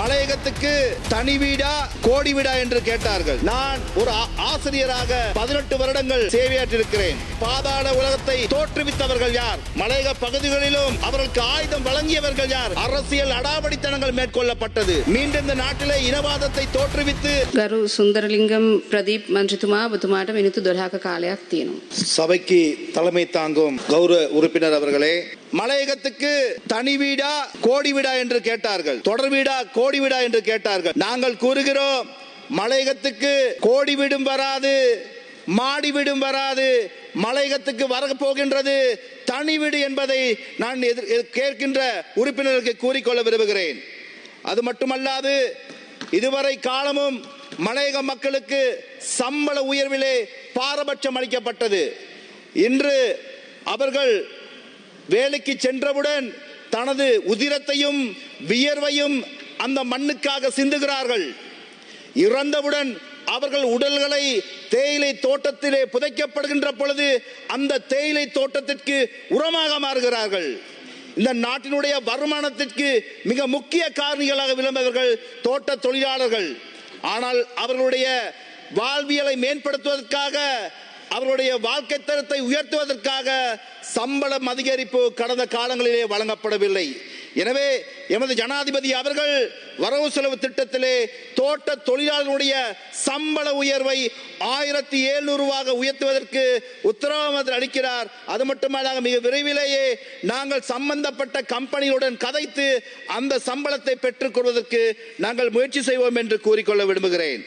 மலையகத்துக்கு தனி வீடா கோடி வீடா என்று கேட்டார்கள். நான் ஒரு ஆசிரியராக பதினெட்டு வருடங்கள் சேவையாற்றிருக்கிறேன். பாதாள உலகத்தை தோற்றுவித்தவர்கள் யார்? மலையக பகுதிகளிலும் அவர்களுக்கு ஆயுதம் வழங்கியவர்கள் யார்? அரசியல் அடாவடித்தனங்கள் மேற்கொள்ளப்பட்டது. மீண்டும் இந்த நாட்டிலே இனவாதத்தை தோற்றுவித்து கரு சுந்தரலிங்கம் பிரதீப் மன்றித்துமா புத்துமாட்டம் இனித்து தொடாக காலையாக தீனும் சபைக்கு தலைமை தாங்கும் கௌரவ உறுப்பினர் அவர்களே மலையகத்துக்கு தனி வீடா கோடி வீடா என்று கேட்டார்கள். தொடர் வீடா கோடி வீடா என்று கேட்டார்கள். நாங்கள் கூறுகிறோம் மலையகத்துக்கு கோடி வீடும் வராது மாடி வீடும் வராது மலையகத்துக்கு வர போகின்றது தனி வீடு என்பதை நான் எதிர் கேட்கின்ற உறுப்பினர்களுக்கு கூறிக்கொள்ள விரும்புகிறேன். அது மட்டுமல்லாது இதுவரை காலமும் மலையக மக்களுக்கு சம்பள உயர்விலே பாரபட்சம் அளிக்கப்பட்டது. இன்று அவர்கள் வேலைக்கு சென்றவுடன் தனது உதிரத்தையும் வியர்வையும் அந்த மண்ணுக்காக சிந்துகிறார்கள். இறந்தவுடன் அவர்கள் உடல்களை தேயிலை தோட்டத்திலே புதைக்கப்படுகின்ற பொழுது அந்த தேயிலை தோட்டத்திற்கு உரமாக மாறுகிறார்கள். இந்த நாட்டினுடைய வருமானத்திற்கு மிக முக்கிய காரணிகளாக விளம்பவர்கள் தோட்ட தொழிலாளர்கள். ஆனால் அவர்களுடைய வாழ்வியலை மேம்படுத்துவதற்காக அவர்களுடைய வாழ்க்கை தரத்தை உயர்த்துவதற்காக சம்பளம் அதிகரிப்பு கடந்த காலங்களிலே வழங்கப்படவில்லை. எனவே எமது ஜனாதிபதி அவர்கள் வரவு செலவு திட்டத்திலே தோட்ட தொழிலாளர்களுடைய சம்பள உயர்வை ஆயிரத்தி எழுநூறுவாக உயர்த்துவதற்கு உத்தரவாதம் அளிக்கிறார். அது மட்டுமல்லாக மிக விரைவிலேயே நாங்கள் சம்பந்தப்பட்ட கம்பெனிகளுடன் கதைத்து அந்த சம்பளத்தை பெற்றுக் கொள்வதற்கு நாங்கள் முயற்சி செய்வோம் என்று கூறிக்கொள்ள விரும்புகிறேன்.